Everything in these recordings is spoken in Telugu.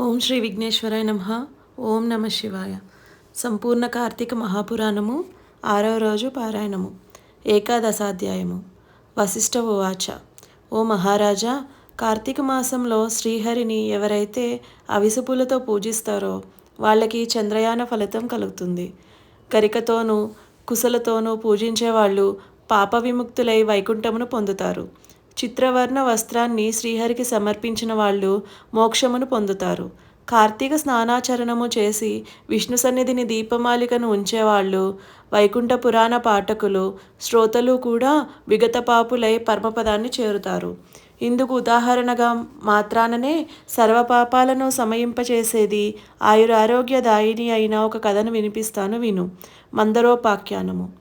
ఓం శ్రీ విఘ్నేశ్వరాయ నమ. ఓం నమ శివాయ. సంపూర్ణ కార్తీక మహాపురాణము ఆరవ రోజు పారాయణము ఏకాదశాధ్యాయము. వశిష్ఠ ఉవాచ. ఓ మహారాజా కార్తీక మాసంలో శ్రీహరిని ఎవరైతే అవిసుపులతో పూజిస్తారో వాళ్ళకి చంద్రయాన ఫలితం కలుగుతుంది. గరికతోనూ కుశలతోనూ పూజించేవాళ్ళు పాప విముక్తులై వైకుంఠమును పొందుతారు. చిత్రవర్ణ వస్త్రాన్ని శ్రీహరికి సమర్పించిన వాళ్ళు మోక్షమును పొందుతారు. కార్తీక స్నానాచరణము చేసి విష్ణు సన్నిధిని దీపమాలికను ఉంచేవాళ్ళు వైకుంఠ పురాణ పాఠకులు శ్రోతలు కూడా విగత పాపులై పరమపదాన్ని చేరుతారు. ఇందుకు ఉదాహరణగా మాత్రాననే సర్వపాపాలను సమయింపచేసేది ఆయురారోగ్యదాయిని అయిన ఒక కథను వినిపిస్తాను విను. మందరోపాఖ్యానము.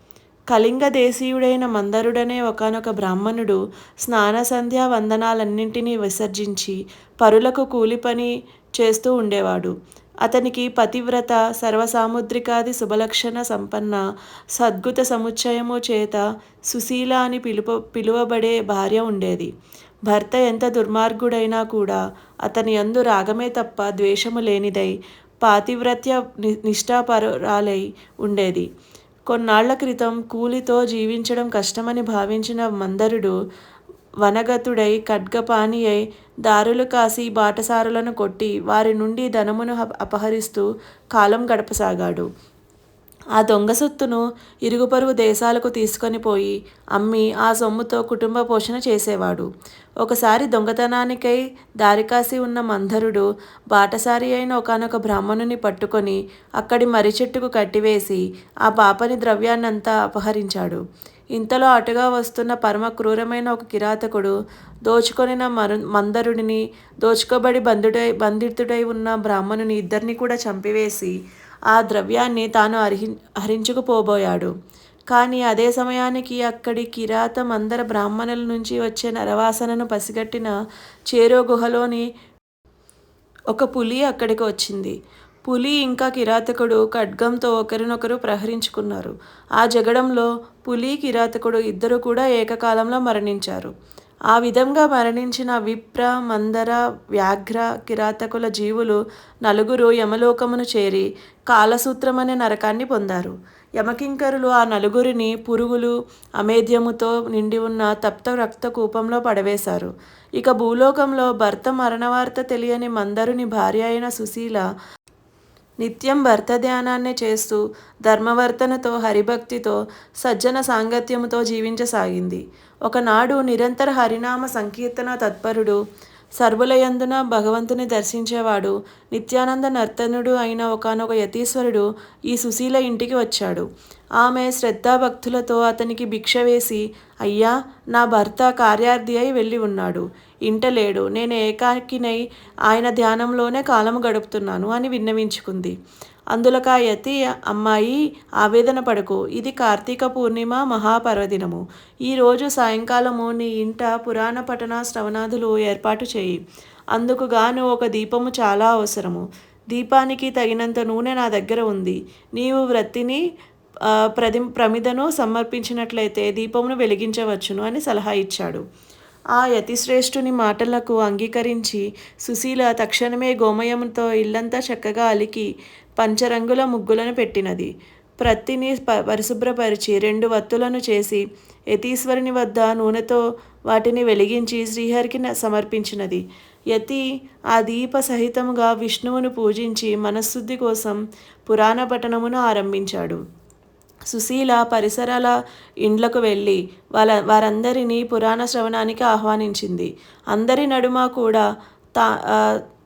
కళింగ దేశీయుడైన మందరుడనే ఒకనొక బ్రాహ్మణుడు స్నాన సంధ్యా వందనాలన్నింటినీ విసర్జించి పరులకు కూలి పని చేస్తూ ఉండేవాడు. అతనికి పతివ్రత సర్వసాముద్రికాది శుభలక్షణ సంపన్న సద్గుత సముచ్చయము చేత సుశీల అని పిలుపు పిలువబడే భార్య ఉండేది. భర్త ఎంత దుర్మార్గుడైనా కూడా అతని యందు రాగమే తప్ప ద్వేషము లేనిదై పాతివ్రత్య ని నిష్ఠాపరురాలై ఉండేది. కొన్నాళ్ళ క్రితం కూలితో జీవించడం కష్టమని భావించిన మందరుడు వనగతుడై ఖడ్గపాణి అయి దారులు కాసి బాటసారులను కొట్టి వారి నుండి ధనమును అపహరిస్తూ కాలం గడపసాగాడు. ఆ దొంగ సొత్తును ఇరుగుపరుగు దేశాలకు తీసుకొని పోయి అమ్మి ఆ సొమ్ముతో కుటుంబ పోషణ చేసేవాడు. ఒకసారి దొంగతనానికై దారికాసి ఉన్న మంధరుడు బాటసారి అయిన ఒకనొక బ్రాహ్మణుని పట్టుకొని అక్కడి మర్రి చెట్టుకు కట్టివేసి ఆ పాపని ద్రవ్యాన్నంతా అపహరించాడు. ఇంతలో అటుగా వస్తున్న పరమ క్రూరమైన ఒక కిరాతకుడు దోచుకొనిన మరు మందరుడిని దోచుకోబడి బంధుడై బంధితుడై ఉన్న బ్రాహ్మణుని ఇద్దరిని కూడా చంపివేసి ఆ ద్రవ్యాన్ని తాను అర్హి హరించుకుపోబోయాడు. కానీ అదే సమయానికి అక్కడి కిరాత మందర బ్రాహ్మణుల నుంచి వచ్చే నరవాసనను పసిగట్టిన చేరో గుహలోని ఒక పులి అక్కడికి వచ్చింది. పులి ఇంకా కిరాతకుడు ఖడ్గంతో ఒకరినొకరు ప్రహరించుకున్నారు. ఆ జగడంలో పులి కిరాతకుడు ఇద్దరు కూడా ఏకకాలంలో మరణించారు. ఆ విధంగా మరణించిన విప్ర మందర వ్యాఘ్ర కిరాతకుల జీవులు నలుగురు యమలోకమును చేరి కాలసూత్రమనే నరకాన్ని పొందారు. యమకింకరులు ఆ నలుగురిని పురుగులు అమేధ్యముతో నిండి ఉన్న తప్త రక్త కూపంలో పడవేశారు. ఇక భూలోకంలో భర్త మరణవార్త తెలియని మందరుని భార్య అయిన సుశీల నిత్యం భర్త ధ్యానాన్ని చేస్తూ ధర్మవర్తనతో హరిభక్తితో సజ్జన సాంగత్యముతో జీవించసాగింది. ఒకనాడు నిరంతర హరినామ సంకీర్తన తత్పరుడు సర్వులయందున భగవంతుని దర్శించేవాడు నిత్యానంద నర్తనుడు అయిన ఒకనొక యతీశ్వరుడు ఈ సుశీల ఇంటికి వచ్చాడు. ఆమె శ్రద్ధాభక్తులతో అతనికి భిక్ష వేసి అయ్యా నా భర్త కార్యార్థి అయి వెళ్ళి ఉన్నాడు. ఇంట లేడు. నేను ఏకాకినై ఆయన ధ్యానంలోనే కాలము గడుపుతున్నాను అని విన్నవించుకుంది. అందులకాయతి అమ్మాయి ఆవేదన పడకు. ఇది కార్తీక పూర్ణిమ మహాపర్వదినము. ఈరోజు సాయంకాలము నీ ఇంట పురాణ పఠన శ్రవణాదులు ఏర్పాటు చేయి. అందుకు గాను ఒక దీపము చాలా అవసరము. దీపానికి తగినంత నూనె నా దగ్గర ఉంది. నీవు వృత్తిని ప్రది ప్రమిదను సమర్పించినట్లయితే దీపమును వెలిగించవచ్చును అని సలహా ఇచ్చాడు. ఆ యతిశ్రేష్ఠుని మాటలకు అంగీకరించి సుశీల తక్షణమే గోమయంతో ఇల్లంతా చక్కగా అలికి పంచరంగుల ముగ్గులను పెట్టినది. ప్రత్తిని పరిశుభ్రపరిచి రెండు వత్తులను చేసి యతీశ్వరుని వద్ద నూనెతో వాటిని వెలిగించి శ్రీహరికి సమర్పించినది. యతి ఆ దీప సహితముగా విష్ణువును పూజించి మనశుద్ధి కోసం పురాణ పఠనమును ఆరంభించాడు. సుశీల పరిసరాల ఇండ్లకు వెళ్ళి వాళ్ళ వారందరినీ పురాణ శ్రవణానికి ఆహ్వానించింది. అందరి నడుమ కూడా తా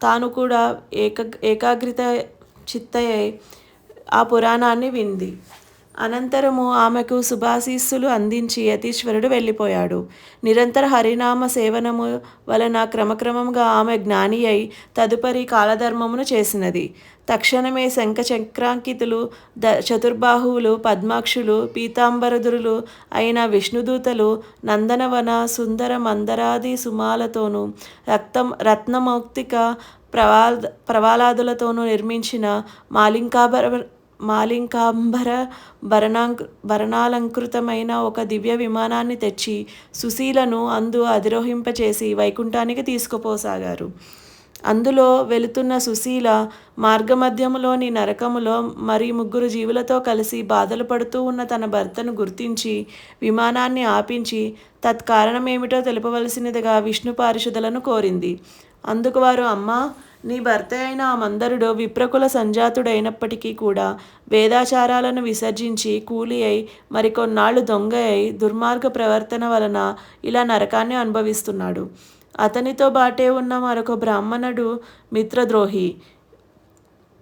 తాను కూడా ఏక ఏకాగ్రత చిత్తయ్యై ఆ పురాణాన్ని వింది. అనంతరము ఆమెకు శుభాశీస్సులు అందించి యతీశ్వరుడు వెళ్ళిపోయాడు. నిరంతర హరినామ సేవనము వలన క్రమక్రమంగా ఆమె జ్ఞాని అయి తదుపరి కాలధర్మమును చేసినది. తక్షణమే శంఖ చక్రాంకితులు ద చతుర్బాహువులు పద్మాక్షులు పీతాంబరధురులు అయిన విష్ణుదూతలు నందనవన సుందర మందరాది సుమాలతోనూ రక్తం రత్నమౌక్తిక ప్రవా ప్రవాలాదులతోనూ నిర్మించిన మాలింకాభర మాలింకాంబర భరణాంక భరణాలంకృతమైన ఒక దివ్య విమానాన్ని తెచ్చి సుశీలను అందు అధిరోహింపచేసి వైకుంఠానికి తీసుకుపోసాగారు. అందులో వెళుతున్న సుశీల మార్గమధ్యములోని నరకములో మరి ముగ్గురు జీవులతో కలిసి బాధలు పడుతూ ఉన్న తన భర్తను గుర్తించి విమానాన్ని ఆపించి తత్కారణమేమిటో తెలుపవలసినదిగా విష్ణు పారిషుదలను కోరింది. అందుకు వారు అమ్మా నీ భర్త అయిన ఆ మందరుడు విప్రకుల సంజాతుడైనప్పటికీ కూడా వేదాచారాలను విసర్జించి కూలి అయి మరికొన్నాళ్ళు దొంగ అయి దుర్మార్గ ప్రవర్తన వలన ఇలా నరకాన్ని అనుభవిస్తున్నాడు. అతనితో బాటే ఉన్న మరొక బ్రాహ్మణుడు మిత్రద్రోహి.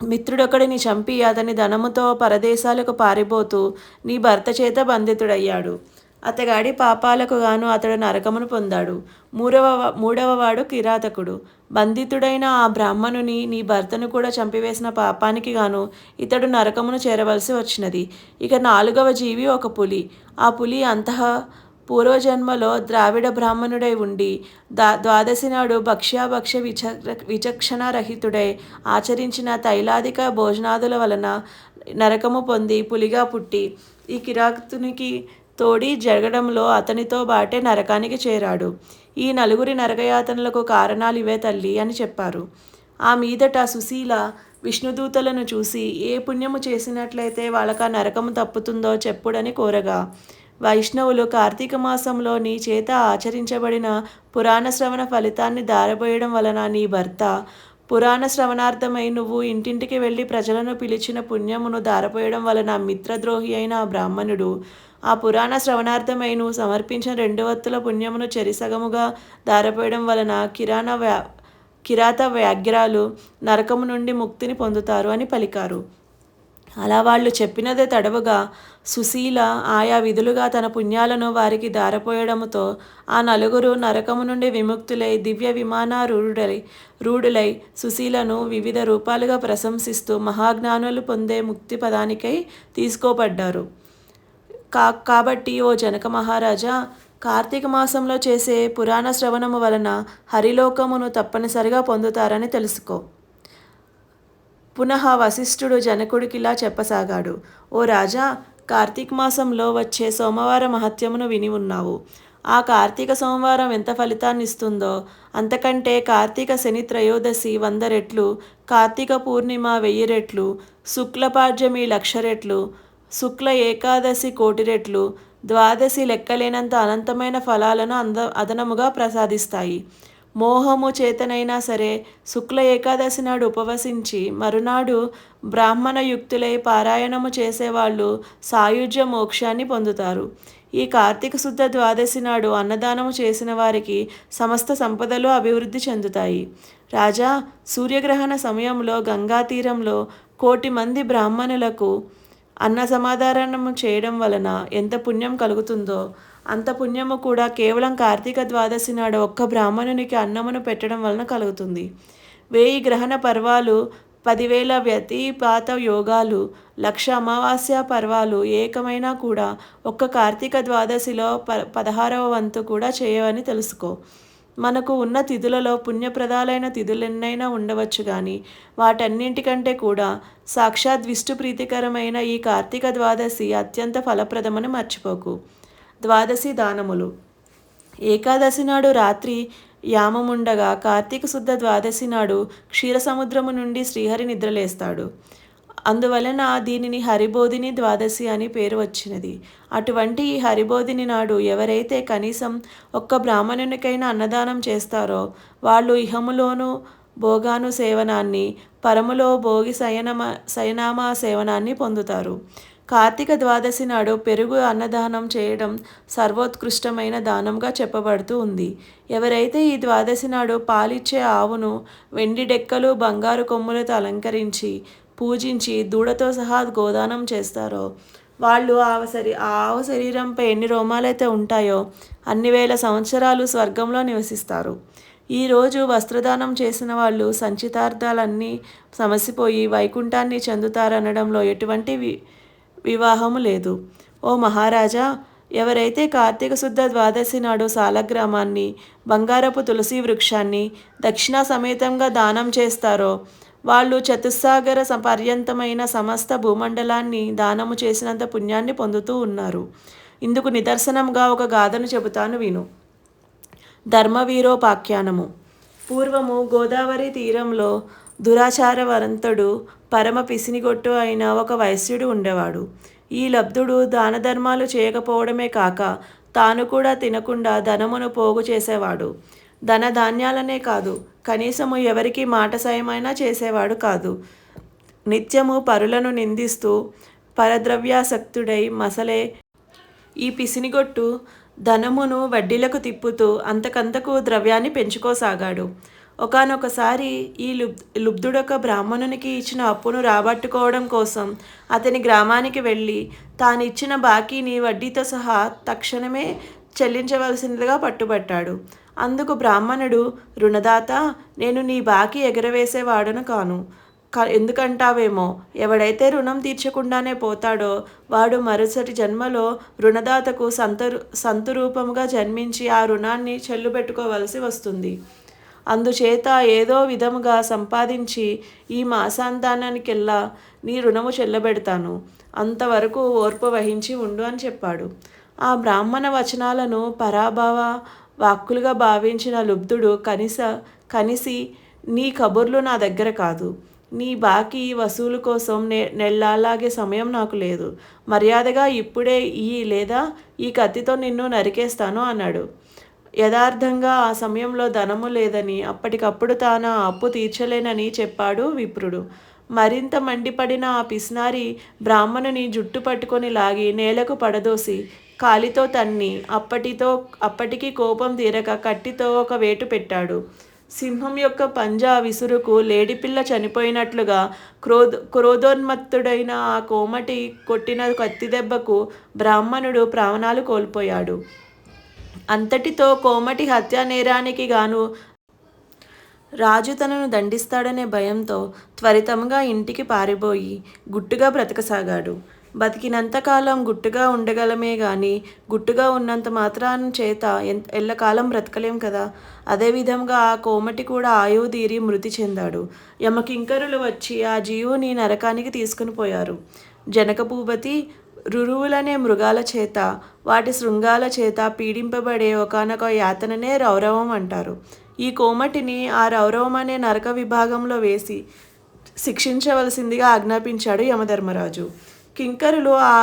మిత్రుడొకడిని చంపి అతని ధనముతో పరదేశాలకు పారిపోతూ నీ భర్త చేత బంధితుడయ్యాడు. అతగాడి పాపాలకు గాను అతడు నరకమును పొందాడు. మూడవ మూడవ వాడు కిరాతకుడు. బంధితుడైన ఆ బ్రాహ్మణుని నీ భర్తను కూడా చంపివేసిన పాపానికి గాను ఇతడు నరకమును చేరవలసి వచ్చినది. ఇక నాలుగవ జీవి ఒక పులి. ఆ పులి అంతః పూర్వజన్మలో ద్రావిడ బ్రాహ్మణుడై ఉండి దా ద్వాదశి నాడు భక్ష్యాభక్ష్య విచ విచక్షణారహితుడై ఆచరించిన తైలాదిక భోజనాదుల వలన నరకము పొంది పులిగా పుట్టి ఈ కిరాతునికి తోడి జరగడంలో అతనితో బాటే నరకానికి చేరాడు. ఈ నలుగురి నరకయాతనలకు కారణాలు ఇవే తల్లి అని చెప్పారు. ఆ మీదట సుశీల విష్ణుదూతలను చూసి ఏ పుణ్యము చేసినట్లయితే వాళ్ళకి ఆ నరకము తప్పుతుందో చెప్పుడని కోరగా వైష్ణవులు కార్తీక మాసంలో నీ చేత ఆచరించబడిన పురాణ శ్రవణ ఫలితాన్ని దారబోయడం వలన నీ భర్త పురాణ శ్రవణార్థమై నువ్వు ఇంటింటికి వెళ్ళి ప్రజలను పిలిచిన పుణ్యమును దారపోయడం వలన మిత్రద్రోహి అయిన ఆ బ్రాహ్మణుడు ఆ పురాణ శ్రవణార్థమై నువ్వు సమర్పించిన రెండు వత్తుల పుణ్యమును చెరిసగముగా దారపోయడం వలన కిరాణ వ్యా కిరాత వ్యాఘ్రాలు నరకము నుండి ముక్తిని పొందుతారు అని పలికారు. అలా వాళ్ళు చెప్పినదే తడవుగా సుశీల ఆయా విధులుగా తన పుణ్యాలను వారికి దారపోయడముతో ఆ నలుగురు నరకము నుండి విముక్తులై దివ్య విమానారూఢులై రూఢులై సుశీలను వివిధ రూపాలుగా ప్రశంసిస్తూ మహాజ్ఞానులు పొందే ముక్తి పదానికై తీసుకోబడ్డారు. కా కాబట్టి ఓ జనక మహారాజా కార్తీక మాసంలో చేసే పురాణ శ్రవణము వలన హరిలోకమును తప్పనిసరిగా పొందుతారని తెలుసుకో. పునః వశిష్ఠుడు జనకుడికిలా చెప్పసాగాడు ఓ రాజా కార్తీక మాసంలో వచ్చే సోమవార మహత్యమును విని ఉన్నావు. ఆ కార్తీక సోమవారం ఎంత ఫలితాన్ని ఇస్తుందో అంతకంటే కార్తీక శని త్రయోదశి వంద రెట్లు కార్తీక పూర్ణిమ వెయ్యి రెట్లు శుక్లపాడ్యమి లక్ష రెట్లు శుక్ల ఏకాదశి కోటి రెట్లు ద్వాదశి లెక్కలేనంత అనంతమైన ఫలాలను అంద అదనముగా ప్రసాదిస్తాయి. మోహము చేతనైనా సరే శుక్ల ఏకాదశి నాడు ఉపవసించి మరునాడు బ్రాహ్మణ యుక్తులై పారాయణము చేసేవాళ్ళు సాయుధ్య మోక్షాన్ని పొందుతారు. ఈ కార్తీక శుద్ధ ద్వాదశి నాడు అన్నదానము చేసిన వారికి సమస్త సంపదలు అభివృద్ధి చెందుతాయి. రాజా సూర్యగ్రహణ సమయంలో గంగా తీరంలో కోటి మంది బ్రాహ్మణులకు అన్న సమాధానము చేయడం వలన ఎంత పుణ్యం కలుగుతుందో అంత పుణ్యము కూడా కేవలం కార్తీక ద్వాదశి నాడు ఒక్క బ్రాహ్మణునికి అన్నమును పెట్టడం వలన కలుగుతుంది. వేయి గ్రహణ పర్వాలు పదివేల వ్యతిపాత యోగాలు లక్ష అమావాస్య పర్వాలు ఏకమైనా కూడా ఒక్క కార్తీక ద్వాదశిలో ప పదహారవ వంతు కూడా చేయవని తెలుసుకో. మనకు ఉన్న తిథులలో పుణ్యప్రదాలైన తిథులెన్నైనా ఉండవచ్చు కానీ వాటన్నింటికంటే కూడా సాక్షాత్ విష్ణు ప్రీతికరమైన ఈ కార్తీక ద్వాదశి అత్యంత ఫలప్రదమని మర్చిపోకు. ద్వాదశి దానములు. ఏకాదశి నాడు రాత్రి యామముండగా కార్తీక శుద్ధ ద్వాదశి నాడు క్షీరసముద్రము నుండి శ్రీహరి నిద్రలేస్తాడు. అందువలన దీనిని హరిబోధిని ద్వాదశి అని పేరు వచ్చినది. అటువంటి ఈ హరిబోధిని నాడు ఎవరైతే కనీసం ఒక్క బ్రాహ్మణునికైనా అన్నదానం చేస్తారో వాళ్ళు ఇహములోను భోగాను సేవనాన్ని పరములో భోగి శయనమ శయనామా సేవనాన్ని పొందుతారు. కార్తీక ద్వాదశి నాడు పెరుగు అన్నదానం చేయడం సర్వోత్కృష్టమైన దానంగా చెప్పబడుతూ ఉంది. ఎవరైతే ఈ ద్వాదశి నాడు పాలిచ్చే ఆవును వెండి డెక్కలు బంగారు కొమ్ములతో అలంకరించి పూజించి దూడతో సహా గోదానం చేస్తారో? వాళ్ళు ఆవ శరీ ఆ శరీరంపై ఎన్ని రోమాలైతే ఉంటాయో అన్ని వేల సంవత్సరాలు స్వర్గంలో నివసిస్తారు. ఈరోజు వస్త్రదానం చేసిన వాళ్ళు సంచితార్థాలన్నీ సమసిపోయి వైకుంఠాన్ని చెందుతారనడంలో ఎటువంటి వి వివాహము లేదు. ఓ మహారాజా ఎవరైతే కార్తీక శుద్ధ ద్వాదశి నాడు సాలగ్రామాన్ని బంగారపు తులసి వృక్షాన్ని దక్షిణ సమేతంగా దానం చేస్తారో వాళ్ళు చతుస్సాగర పర్యంతమైన సమస్త భూమండలాన్ని దానము చేసినంత పుణ్యాన్ని పొందుతూ ఉన్నారు. ఇందుకు నిదర్శనంగా ఒక గాథను చెబుతాను విను. ధర్మవీరోపాఖ్యానము. పూర్వము గోదావరి తీరంలో దురాచారవంతుడు పరమ పిసినిగొట్టు అయిన ఒక వైశ్యుడు ఉండేవాడు. ఈ లబ్ధుడు దానధర్మాలు చేయకపోవడమే కాక తాను కూడా తినకుండా ధనమును పోగు చేసేవాడు. ధన ధాన్యాలనే కాదు కనీసము ఎవరికి మాట సాయమైనా చేసేవాడు కాదు. నిత్యము పరులను నిందిస్తూ పరద్రవ్యాసక్తుడై మసలే ఈ పిసినిగొట్టు ధనమును వడ్డీలకు తిప్పుతూ అంతకంతకు ద్రవ్యాన్ని పెంచుకోసాగాడు. ఒకానొకసారి ఈ లుబ్ లుబ్ధుడొక బ్రాహ్మణునికి ఇచ్చిన అప్పును రాబట్టుకోవడం కోసం అతని గ్రామానికి వెళ్ళి తానిచ్చిన బాకీని వడ్డీతో సహా తక్షణమే చెల్లించవలసిందిగా పట్టుబట్టాడు. అందుకు బ్రాహ్మణుడు రుణదాత నేను నీ బాకీ ఎగరవేసేవాడను కాను. క ఎందుకంటావేమో? ఎవడైతే రుణం తీర్చకుండానే పోతాడో వాడు మరుసటి జన్మలో రుణదాతకు సంత సంతురూపముగా జన్మించి ఆ రుణాన్ని చెల్లుబెట్టుకోవలసి వస్తుంది. అందుచేత ఏదో విధముగా సంపాదించి ఈ మాసాంతానానికెల్లా నీ రుణము చెల్లబెడతాను. అంతవరకు ఓర్పు వహించి ఉండు అని చెప్పాడు. ఆ బ్రాహ్మణ వచనాలను పరాభవ వాక్కులుగా భావించిన లుబ్ధుడు కనిస కనిసి నీ కబుర్లు నా దగ్గర కాదు. నీ బాకీ వసూలు కోసం నే నెల్లాలాగే సమయం నాకు లేదు. మర్యాదగా ఇప్పుడే ఈ లేదా ఈ కత్తితో నిన్ను నరికేస్తాను అన్నాడు. యథార్థంగా ఆ సమయంలో ధనము లేదని అప్పటికప్పుడు తాను ఆ అప్పు తీర్చలేనని చెప్పాడు విప్రుడు. మరింత మండిపడిన ఆ పిస్నారి బ్రాహ్మణుని జుట్టు పట్టుకొని లాగి నేలకు పడదోసి కాలితో తన్ని అప్పటితో అప్పటికి కోపం తీరక కట్టితో ఒక వేటు పెట్టాడు. సింహం యొక్క పంజా విసురుకు లేడిపిల్ల చనిపోయినట్లుగా క్రోధ క్రోధోన్మత్తుడైన ఆ కోమటి కొట్టిన కత్తి దెబ్బకు బ్రాహ్మణుడు ప్రాణాలు కోల్పోయాడు. అంతటితో కోమటి హత్యా నేరానికి గాను రాజు తనను దండిస్తాడనే భయంతో త్వరితంగా ఇంటికి పారిపోయి గుట్టుగా బ్రతకసాగాడు. బతికినంతకాలం గుట్టుగా ఉండగలమే కానీ గుట్టుగా ఉన్నంత మాత్రాన చేత ఎంత ఎల్లకాలం బ్రతకలేం కదా. అదేవిధంగా ఆ కోమటి కూడా ఆయువు తీరి మృతి చెందాడు. యమకింకరులు వచ్చి ఆ జీవుని నరకానికి తీసుకుని పోయారు. జనకభూపతి రురువులనే మృగాల చేత వాటి శృంగాల చేత పీడింపబడే ఒకనొక యాతననే రౌరవం అంటారు. ఈ కోమటిని ఆ రౌరవం అనే నరక విభాగంలో వేసి శిక్షించవలసిందిగా ఆజ్ఞాపించాడు యమధర్మరాజు. కింకరులు ఆ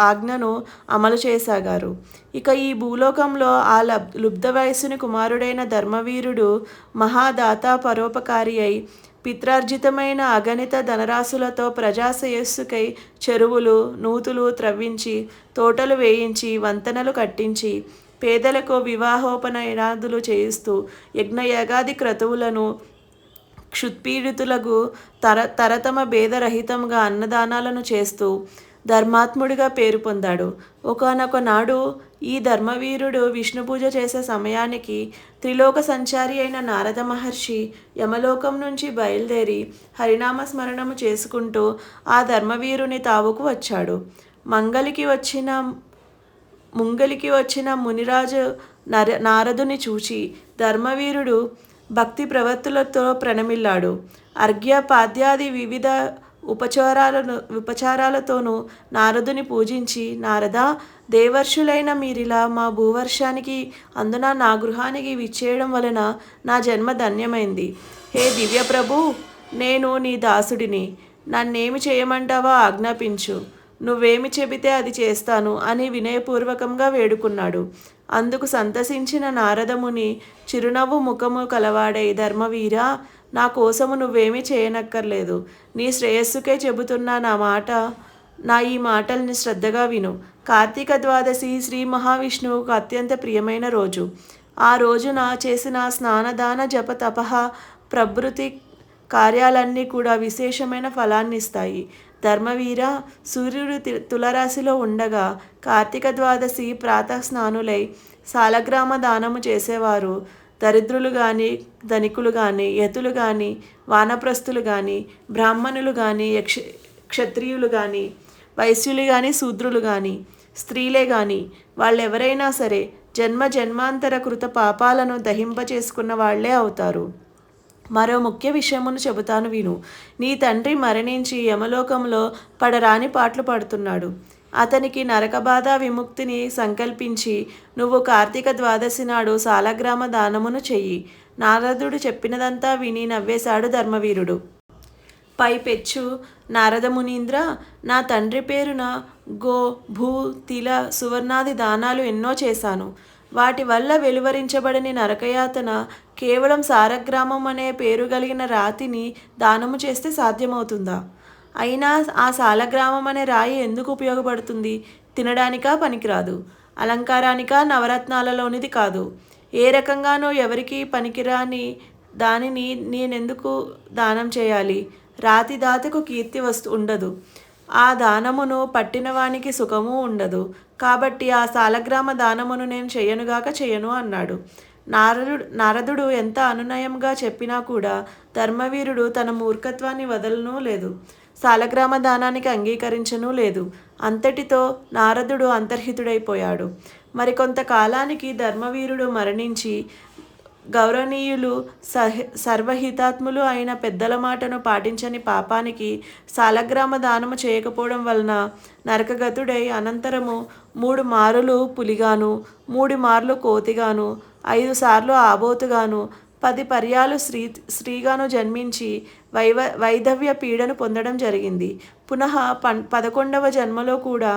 ఆజ్ఞను అమలు చేసాగారు. ఇక ఈ భూలోకంలో ఆ లబ్ లుబ్ధ వయస్సుని కుమారుడైన ధర్మవీరుడు మహాదాత పరోపకారి అయి పిత్రార్జితమైన అగణిత ధనరాశులతో ప్రజాశ్రేయస్సుకై చెరువులు నూతులు త్రవ్వించి తోటలు వేయించి వంతెనలు కట్టించి పేదలకు వివాహోపనయనాదులు చేయిస్తూ యజ్ఞయగాది క్రతువులను క్షుత్పీడితులకు తర తరతమ భేదరహితంగా అన్నదానాలను చేస్తూ ధర్మాత్ముడిగా పేరు పొందాడు. ఒకనొక నాడు ఈ ధర్మవీరుడు విష్ణు పూజ చేసే సమయానికి త్రిలోక సంచారి అయిన నారద మహర్షి యమలోకం నుంచి బయలుదేరి హరినామ స్మరణము చేసుకుంటూ ఆ ధర్మవీరుని తావుకు వచ్చాడు. మంగలికి వచ్చిన ముంగలికి వచ్చిన మునిరాజు నర నారదుని చూచి ధర్మవీరుడు భక్తి ప్రవర్తులతో ప్రణమిల్లాడు. అర్ఘ్య పాద్యాది వివిధ ఉపచారాలను ఉపచారాలతోనూ నారదుని పూజించి నారద దేవర్షులైన మీరిలా మా భూవర్షానికి అందున నా గృహానికి విచ్చేయడం వలన నా జన్మ ధన్యమైంది. హే దివ్యప్రభు నేను నీ దాసుడిని. నన్నేమి చేయమంటావో ఆజ్ఞాపించు. నువ్వేమి చెబితే అది చేస్తాను అని వినయపూర్వకంగా వేడుకున్నాడు. అందుకు సంతసించిన నారదముని చిరునవ్వు ముఖము కలవాడై ధర్మవీరా నా కోసము నువ్వేమీ చేయనక్కర్లేదు. నీ శ్రేయస్సుకే చెబుతున్నా నా మాట నా ఈ మాటల్ని శ్రద్ధగా విను. కార్తీక ద్వాదశి శ్రీ మహావిష్ణువుకు అత్యంత ప్రియమైన రోజు. ఆ రోజున చేసిన స్నానదాన జప తపహ ప్రభృతి కార్యాలన్నీ కూడా విశేషమైన ఫలాన్ని ఇస్తాయి ధర్మవీర సూర్యుడు తులరాశిలో ఉండగా కార్తీక ద్వాదశి ప్రాతః స్నానులై సాలగ్రామ దానము చేసేవారు. దరిద్రులు కానీ ధనికులు కానీ యతులు కానీ వానప్రస్థులు కానీ బ్రాహ్మణులు కానీ యక్ష క్షత్రియులు కానీ వైశ్యులు కానీ శూద్రులు కానీ స్త్రీలే కానీ వాళ్ళెవరైనా సరే జన్మ జన్మాంతర కృత పాపాలను దహింపచేసుకున్న వాళ్ళే అవుతారు. మరో ముఖ్య విషయమును చెబుతాను విను. నీ తండ్రి మరణించి యమలోకంలో పడరాని పాటలు పాడుతున్నాడు. అతనికి నరకబాధ విముక్తిని సంకల్పించి నువ్వు కార్తీక ద్వాదశి నాడు సాలగ్రామ దానమును చెయ్యి. నారదుడు చెప్పినదంతా విని నవ్వేశాడు ధర్మవీరుడు. పైపెచ్చు నారదమునీంద్ర నా తండ్రి పేరున గో భూ తిల సువర్ణాది దానాలు ఎన్నో చేశాను. వాటి వల్ల వెలువరించబడని నరకయాతన కేవలం సారగ్రామం అనే పేరు కలిగిన రాతిని దానము చేస్తే సాధ్యమవుతుందా? అయినా ఆ సాలగ్రామం అనే రాయి ఎందుకు ఉపయోగపడుతుంది? తినడానికా పనికిరాదు. అలంకారానికా నవరత్నాలలోనిది కాదు. ఏ రకంగానో ఎవరికి పనికిరాని దానిని నేనెందుకు దానం చేయాలి? రాతి దాతకు కీర్తి వస్తు ఉండదు. ఆ దానమును పట్టినవానికి సుఖము ఉండదు. కాబట్టి ఆ సాలగ్రామ దానమును నేను చెయ్యనుగాక చెయ్యను అన్నాడు. నారదుడు నారదుడు ఎంత అనునయంగా చెప్పినా కూడా ధర్మవీరుడు తన మూర్ఖత్వాన్ని వదలనూ లేదు. సాలగ్రామ దానానికి అంగీకరించనూ లేదు. అంతటితో నారదుడు అంతర్హితుడైపోయాడు. మరికొంత కాలానికి ధర్మవీరుడు మరణించి గౌరవనీయులు సహ సర్వహితాత్ములు అయిన పెద్దల మాటను పాటించని పాపానికి సాలగ్రామ దానము చేయకపోవడం వలన నరకగతుడై అనంతరము మూడు మారులు పులిగాను మూడు మార్లు కోతిగాను ఐదు సార్లు ఆబోతుగాను పది పర్యాలు స్త్రీ స్త్రీగాను జన్మించి వైవ వైధవ్య పీడను పొందడం జరిగింది. పునః పన్ పదకొండవ జన్మలో కూడా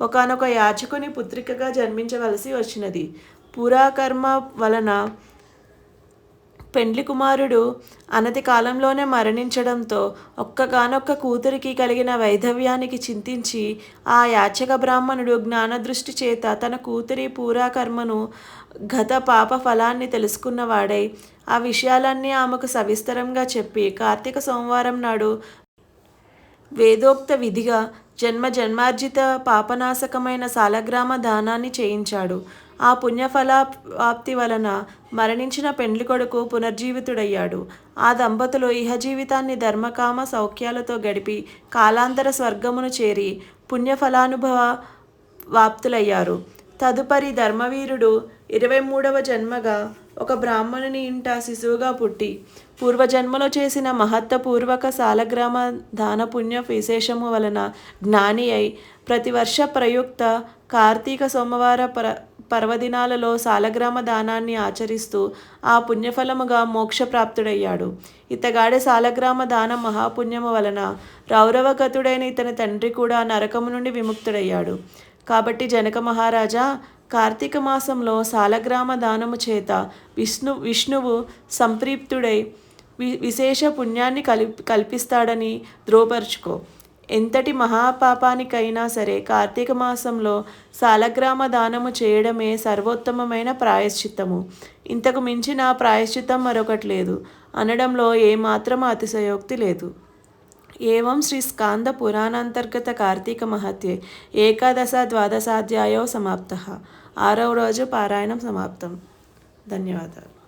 ఒకనొక యాచకుని పుత్రికగా జన్మించవలసి వచ్చినది. పురాకర్మ వలన పెండ్లి కుమారుడు అనతి కాలంలోనే మరణించడంతో ఒక్కగానొక్క కూతురికి కలిగిన వైధవ్యానికి చింతించి ఆ యాచక బ్రాహ్మణుడు జ్ఞానదృష్టి చేత తన కూతురి పూరాకర్మను గత పాప ఫలాన్ని తెలుసుకున్నవాడై ఆ విషయాలన్నీ ఆమెకు సవిస్తరంగా చెప్పి కార్తీక సోమవారం నాడు వేదోక్త విధిగా జన్మ జన్మార్జిత పాపనాశకమైన సాలగ్రామ దానాన్ని చేయించాడు. ఆ పుణ్యఫలాప్తి వలన మరణించిన పెండ్లి కొడుకు పునర్జీవితుడయ్యాడు. ఆ దంపతులు ఇహజీవితాన్ని ధర్మకామ సౌఖ్యాలతో గడిపి కాలాంతర స్వర్గమును చేరి పుణ్యఫలానుభవ వాప్తులయ్యారు తదుపరి ధర్మవీరుడు ఇరవై మూడవ జన్మగా ఒక బ్రాహ్మణుని ఇంట శిశువుగా పుట్టి పూర్వజన్మలో చేసిన మహత్తపూర్వక సాలగ్రామ దాన పుణ్య విశేషము వలన జ్ఞాని అయి ప్రతివర్ష ప్రయుక్త కార్తీక సోమవార పర పర్వదినాలలో సాలగ్రామ దానాన్ని ఆచరిస్తూ ఆ పుణ్యఫలముగా మోక్షప్రాప్తుడయ్యాడు. ఇతగాడే సాలగ్రామ దానం మహాపుణ్యము వలన రౌరవగతుడైన ఇతని తండ్రి కూడా నరకము నుండి విముక్తుడయ్యాడు. కాబట్టి జనక మహారాజా కార్తీక మాసంలో సాలగ్రామ దానము చేత విష్ణు విష్ణువు సంప్రీప్తుడై వి విశేష పుణ్యాన్ని కలి కల్పిస్తాడని ధ్రువపరుచుకో. ఎంతటి మహాపాపానికైనా సరే కార్తీక మాసంలో సాలగ్రామ దానము చేయడమే సర్వోత్తమమైన ప్రాయశ్చిత్తము. ఇంతకు మించిన ప్రాయశ్చిత్తం మరొకటి లేదు. అనడంలో ఏమాత్రం అతిశయోక్తి లేదు. ఏవం శ్రీ స్కాంద పురాణాంతర్గత కార్తీక మహత్యే. ఏకాదశ ద్వాదశాధ్యాయో సమాప్త. ఆరవ రోజు పారాయణం సమాప్తం. ధన్యవాదాలు.